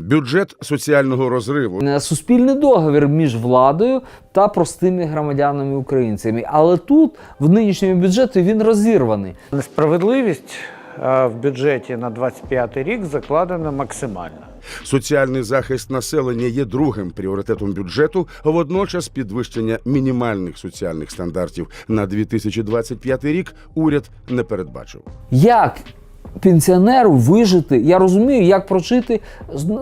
Бюджет соціального розриву Е, суспільний договір між владою та простими громадянами українцями. Але тут в нинішньому бюджеті він розірваний. Несправедливість е, в бюджеті на 25 рік закладена максимально. Соціальний захист населення є другим пріоритетом бюджету. Водночас підвищення мінімальних соціальних стандартів на 2025 рік уряд не передбачив. Як пенсіонеру вижити? Я розумію, як прожити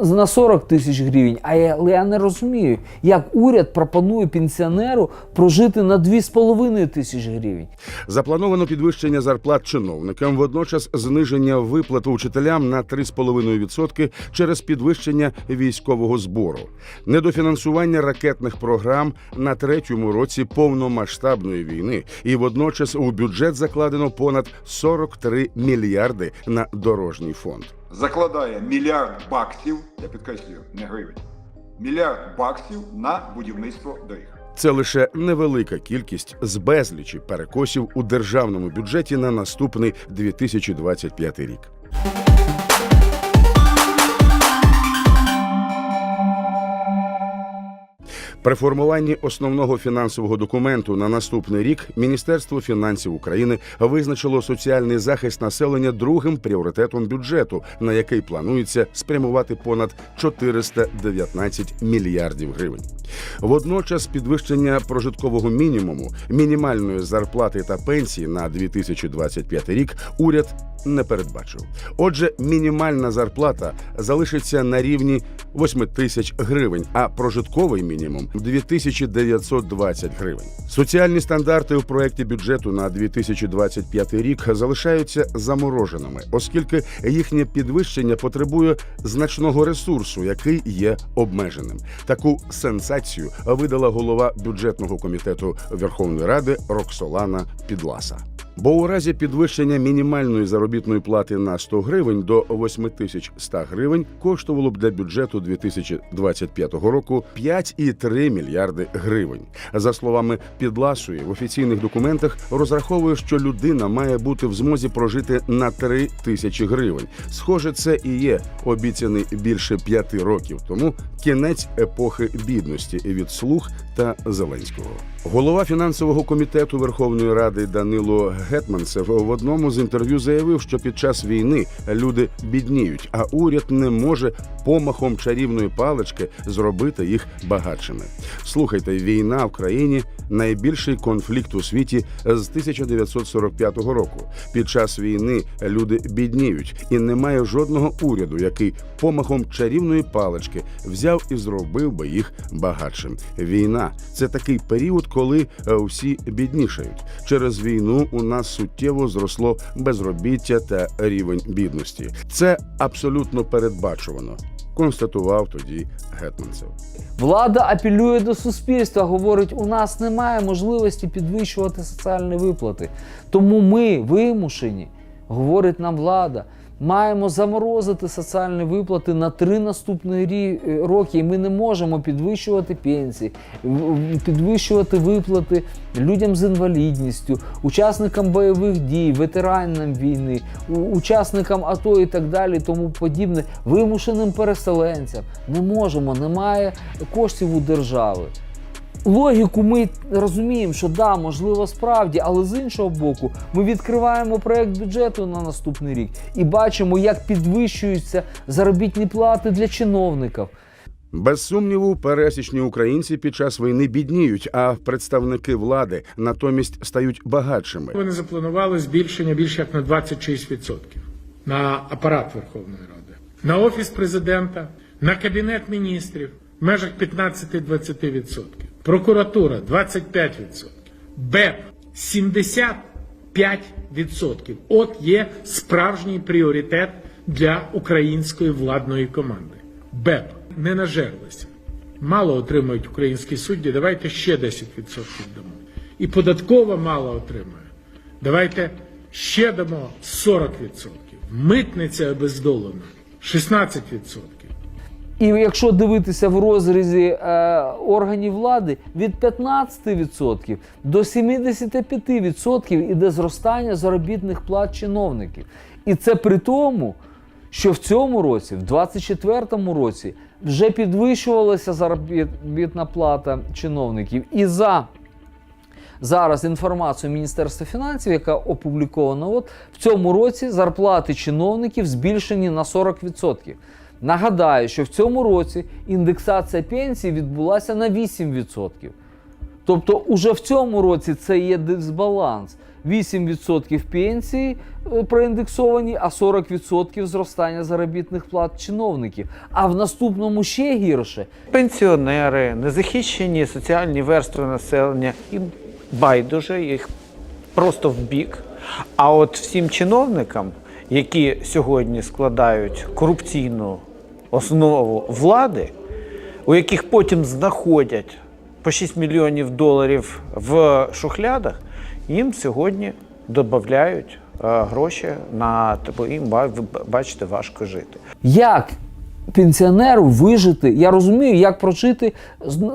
на 40 тисяч гривень, а я, я не розумію, як уряд пропонує пенсіонеру прожити на 2,5 тисячі гривень. Заплановано підвищення зарплат чиновникам, водночас зниження виплат учителям на 3,5% через підвищення військового збору, недофінансування ракетних програм на третьому році повномасштабної війни, і водночас у бюджет закладено понад 43 мільярди на дорожній фонд. закладає мільярд баксів, я підкреслюю, не гривень, мільярд баксів на будівництво доріг. Це лише невелика кількість з безлічі перекосів у державному бюджеті на наступний 2025 рік. При формуванні основного фінансового документу на наступний рік Міністерство фінансів України визначило соціальний захист населення другим пріоритетом бюджету, на який планується спрямувати понад 419 мільярдів гривень. Водночас підвищення прожиткового мінімуму, мінімальної зарплати та пенсії на 2025 рік уряд не передбачив. Отже, мінімальна зарплата залишиться на рівні 8 тисяч гривень, а прожитковий мінімум 2920 гривень. Соціальні стандарти у проєкті бюджету на 2025 рік залишаються замороженими, оскільки їхнє підвищення потребує значного ресурсу, який є обмеженим. Таку сенсацію видала голова бюджетного комітету Верховної Ради Роксолана Підласа. Бо у разі підвищення мінімальної заробітної плати на 100 гривень до 8100 гривень коштувало б для бюджету 2025 року 5,3 мільярди гривень. За словами Підласої, в офіційних документах розраховує, що людина має бути в змозі прожити на 3 тисячі гривень. Схоже, це і є обіцяний більше п'яти років тому кінець епохи бідності від слуг та Зеленського. Голова фінансового комітету Верховної Ради Данило Гетманцев в одному з інтерв'ю заявив, що під час війни люди бідніють, а уряд не може помахом чарівної палички зробити їх багатшими. Слухайте, війна в країні найбільший конфлікт у світі з 1945 року. Під час війни люди бідніють, і немає жодного уряду, який помахом чарівної палички взяв і зробив би їх багатшим. Війна це такий період, коли е, всі біднішають. Через війну у нас суттєво зросло безробіття та рівень бідності. Це абсолютно передбачувано. Констатував тоді Гетманцев. Влада апелює до суспільства, говорить, у нас немає можливості підвищувати соціальні виплати. Тому ми вимушені, говорить нам влада, маємо заморозити соціальні виплати на три наступні рі- роки. І ми не можемо підвищувати пенсії, підвищувати виплати людям з інвалідністю, учасникам бойових дій, ветеранам війни, учасникам АТО і так далі, тому подібне, вимушеним переселенцям. Не можемо, немає коштів у держави. Логіку ми розуміємо, що да, можливо, справді, але з іншого боку, ми відкриваємо проект бюджету на наступний рік і бачимо, як підвищуються заробітні плати для чиновників. Без сумніву, пересічні українці під час війни бідніють, а представники влади натомість стають багатшими. Вони запланували збільшення більше як на 26% на апарат Верховної Ради, на офіс президента, на кабінет міністрів в межах 15-20%, прокуратура 25%, БЕП 75%. От є справжній пріоритет для української владної команди. БЕП не нажерлися. Мало отримують українські судді, давайте ще 10% дамо. І податкова мало отримує. Давайте ще дамо 40%. Митниця обездолена 16%. І якщо дивитися в розрізі е, органів влади, від 15% до 75% іде зростання заробітних плат чиновників. І це при тому, що в цьому році, в 2024 році, вже підвищувалася заробітна плата чиновників. І за зараз інформацію Міністерства фінансів, яка опублікована, от в цьому році зарплати чиновників збільшені на 40%. Нагадаю, що в цьому році індексація пенсій відбулася на 8%. Тобто, уже в цьому році це є дисбаланс. 8% пенсії е, проіндексовані, а 40% зростання заробітних плат чиновників. А в наступному ще гірше. Пенсіонери, незахищені соціальні верстви населення, їм байдуже, їх просто в бік. А от всім чиновникам, які сьогодні складають корупційну основу влади, у яких потім знаходять по 6 мільйонів доларів в шухлядах, їм сьогодні додають е, гроші на бо їм бачите важко жити. Як пенсіонеру вижити? Я розумію, як прожити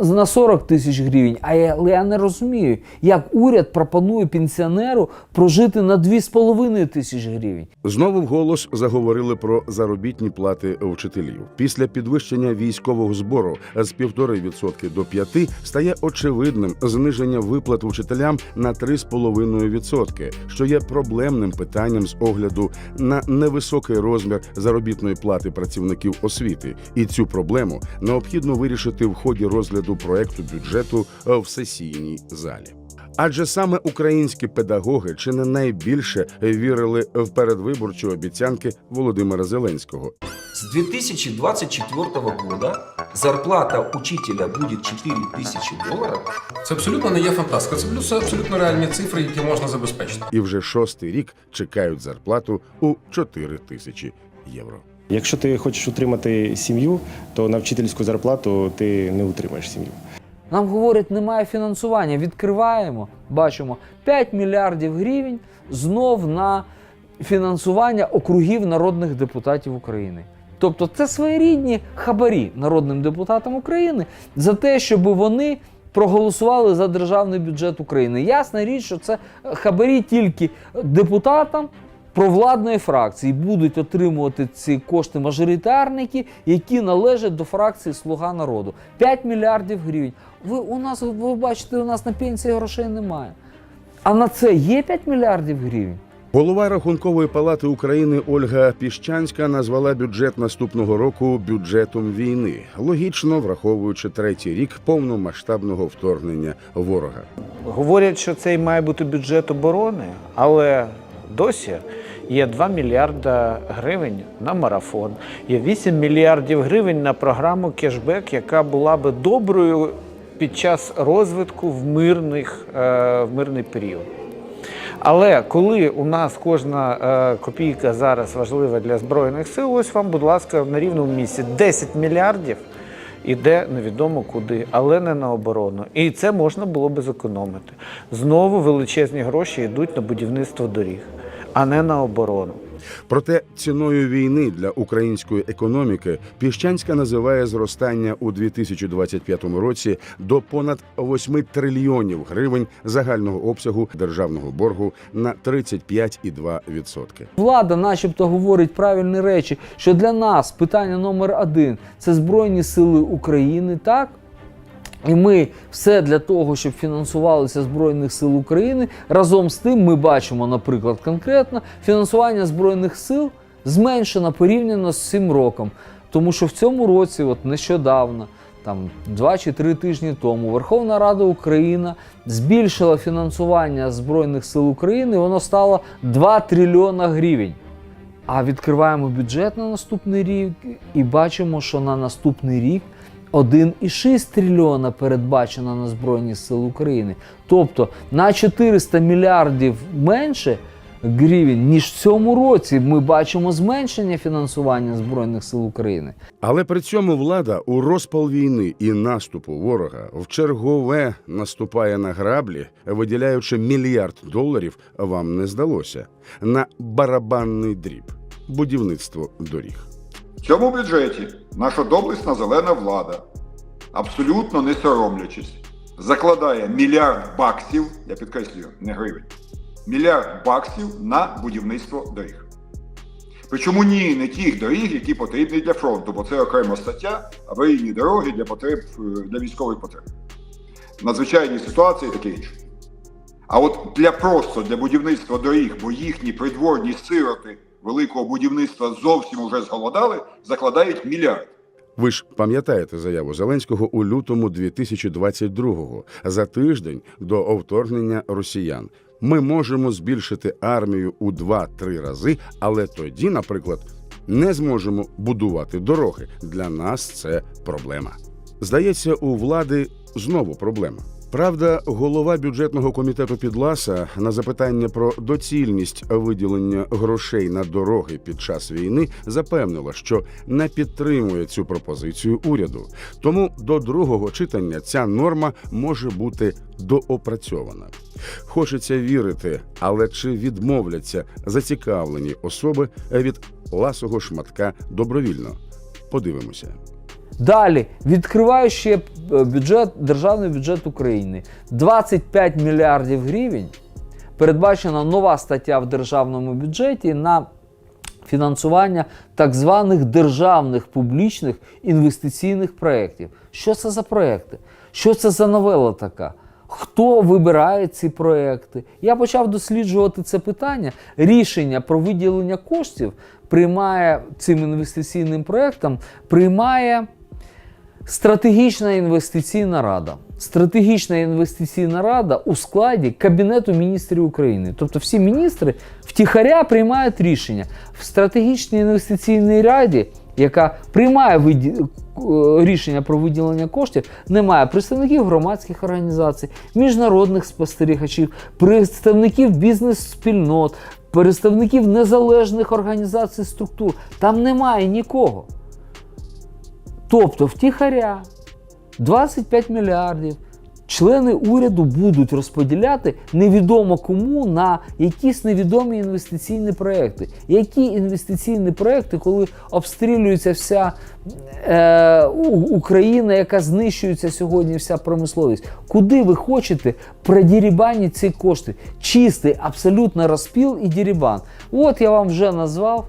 на 40 тисяч гривень, але я не розумію, як уряд пропонує пенсіонеру прожити на 2,5 тисячі гривень. Знову вголос заговорили про заробітні плати вчителів. Після підвищення військового збору з 1,5% до 5% стає очевидним зниження виплат вчителям на 3,5%, що є проблемним питанням з огляду на невисокий розмір заробітної плати працівників освіти. І цю проблему необхідно вирішити в ході розгляду проекту бюджету в сесійній залі. Адже саме українські педагоги чи не найбільше вірили в передвиборчі обіцянки Володимира Зеленського. С 2024 года зарплата учителя будет 4000 долларов. Це абсолютно не є фантастика. Це плюс абсолютно реальні цифри, які можна забезпечити. І вже шостий рік чекають зарплату у 4 тисячі євро. Якщо ти хочеш утримати сім'ю, то на вчительську зарплату ти не утримаєш сім'ю. Нам говорять, немає фінансування. Відкриваємо, бачимо 5 мільярдів гривень знов на фінансування округів народних депутатів України. Тобто це своєрідні хабарі народним депутатам України за те, щоб вони проголосували за державний бюджет України. Ясна річ, що це хабарі тільки депутатам провладної фракції будуть отримувати ці кошти мажоритарники, які належать до фракції Слуга народу. 5 мільярдів гривень. Ви у нас ви бачите, у нас на пенсії грошей немає. А на це є 5 мільярдів гривень. Голова Рахункової палати України Ольга Піщанська назвала бюджет наступного року бюджетом війни, логічно враховуючи третій рік повномасштабного вторгнення ворога. Говорять, що цей має бути бюджет оборони, але досі є 2 мільярда гривень на марафон, є 8 мільярдів гривень на програму кешбек, яка була би доброю під час розвитку в, мирних, е, в мирний період. Але коли у нас кожна е, копійка зараз важлива для Збройних сил, ось вам, будь ласка, на рівному місці 10 мільярдів іде невідомо куди, але не на оборону. І це можна було би зекономити. Знову величезні гроші йдуть на будівництво доріг, а не на оборону. Проте ціною війни для української економіки Піщанська називає зростання у 2025 році до понад 8 трильйонів гривень загального обсягу державного боргу на 35,2%. Влада, начебто, говорить правильні речі, що для нас питання номер один це Збройні Сили України, так? І ми все для того, щоб фінансувалися Збройних сил України. Разом з тим, ми бачимо, наприклад, конкретно фінансування Збройних сил зменшено порівняно з цим роком. Тому що в цьому році, от нещодавно, там два чи три тижні тому, Верховна Рада України збільшила фінансування Збройних сил України, воно стало 2 трильйона гривень. А відкриваємо бюджет на наступний рік і бачимо, що на наступний рік 1,6 трильйона передбачено на Збройні Сили України. Тобто на 400 мільярдів менше гривень, ніж в цьому році. Ми бачимо зменшення фінансування Збройних сил України. Але при цьому влада у розпал війни і наступу ворога в чергове наступає на граблі, виділяючи мільярд доларів, вам не здалося на барабанний дріб будівництво доріг. Цьому бюджеті наша доблесна зелена влада, абсолютно не соромлячись, закладає мільярд баксів, я підкреслюю, не гривень, мільярд баксів на будівництво доріг. Причому ні, не тих доріг, які потрібні для фронту, бо це окрема стаття, аварійні дороги для потреб е, для військових потреб. Надзвичайні ситуації таке інше. А от для просто для будівництва доріг, бо їхні придворні сироти великого будівництва зовсім уже зголодали, закладають мільярд. Ви ж пам'ятаєте заяву Зеленського у лютому 2022-го, за тиждень до вторгнення росіян. Ми можемо збільшити армію у 2-3 рази, але тоді, наприклад, не зможемо будувати дороги. Для нас це проблема. Здається, у влади знову проблема. Правда, голова бюджетного комітету Підласа на запитання про доцільність виділення грошей на дороги під час війни запевнила, що не підтримує цю пропозицію уряду. Тому до другого читання ця норма може бути доопрацьована. Хочеться вірити, але чи відмовляться зацікавлені особи від ласого шматка добровільно? Подивимося. Далі відкриваю ще е, бюджет, державний бюджет України. 25 мільярдів гривень. Передбачена нова стаття в державному бюджеті на фінансування так званих державних публічних інвестиційних проєктів. Що це за проєкти? Що це за новела така? Хто вибирає ці проекти? Я почав досліджувати це питання. Рішення про виділення коштів приймає цим інвестиційним проектам, приймає Стратегічна інвестиційна рада. Стратегічна інвестиційна рада у складі Кабінету міністрів України. Тобто всі міністри втіхаря приймають рішення. В стратегічній інвестиційній раді, яка приймає виді- е, рішення про виділення коштів, немає представників громадських організацій, міжнародних спостерігачів, представників бізнес-спільнот, представників незалежних організацій структур. Там немає нікого. Тобто втіхаря 25 мільярдів члени уряду будуть розподіляти невідомо кому на якісь невідомі інвестиційні проекти. Які інвестиційні проекти, коли обстрілюється вся е, Україна, яка знищується сьогодні, вся промисловість? Куди ви хочете продірібані ці кошти? Чистий абсолютно розпіл і дірібан. От я вам вже назвав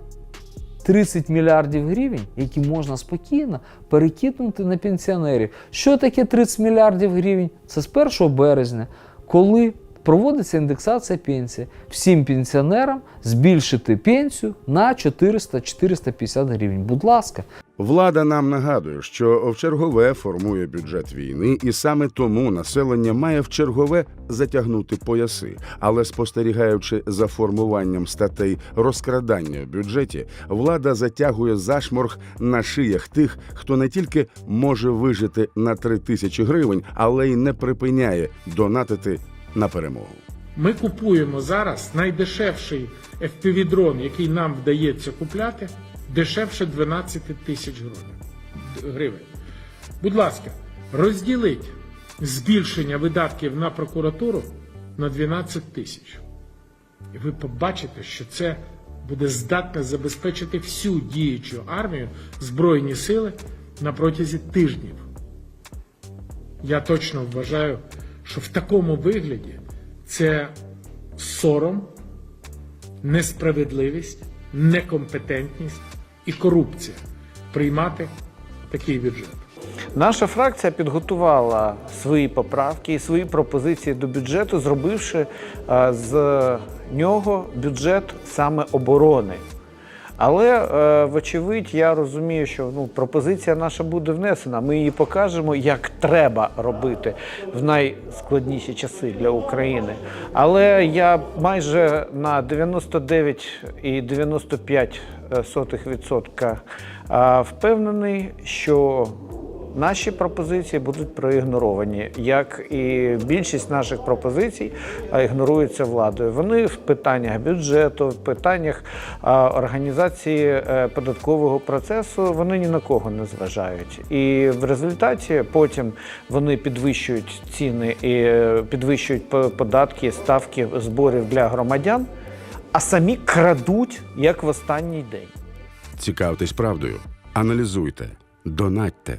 30 мільярдів гривень, які можна спокійно перекинути на пенсіонерів. Що таке 30 мільярдів гривень? Це з 1 березня, коли проводиться індексація пенсії. Всім пенсіонерам збільшити пенсію на 400-450 гривень. Будь ласка, Влада нам нагадує, що вчергове формує бюджет війни, і саме тому населення має вчергове затягнути пояси. Але спостерігаючи за формуванням статей розкрадання в бюджеті, влада затягує зашморг на шиях тих, хто не тільки може вижити на 3 тисячі гривень, але й не припиняє донатити на перемогу. Ми купуємо зараз найдешевший FPV-дрон, який нам вдається купляти, дешевше 12 тисяч гривень-. Будь ласка, розділіть збільшення видатків на прокуратуру на 12 тисяч. І ви побачите, що це буде здатне забезпечити всю діючу армію, Збройні сили на протязі тижнів. Я точно вважаю, що в такому вигляді це сором, несправедливість, некомпетентність і корупція приймати такий бюджет. Наша фракція підготувала свої поправки і свої пропозиції до бюджету, зробивши е, з нього бюджет саме оборони. Але, е, вочевидь, я розумію, що ну, пропозиція наша буде внесена. Ми її покажемо, як треба робити в найскладніші часи для України. Але я майже на 99,95% е, впевнений, що Наші пропозиції будуть проігноровані, як і більшість наших пропозицій ігноруються владою. Вони в питаннях бюджету, в питаннях організації е, податкового процесу вони ні на кого не зважають. І в результаті потім вони підвищують ціни і е, підвищують податки, ставки зборів для громадян, а самі крадуть як в останній день. Цікавтесь правдою, аналізуйте, донатьте,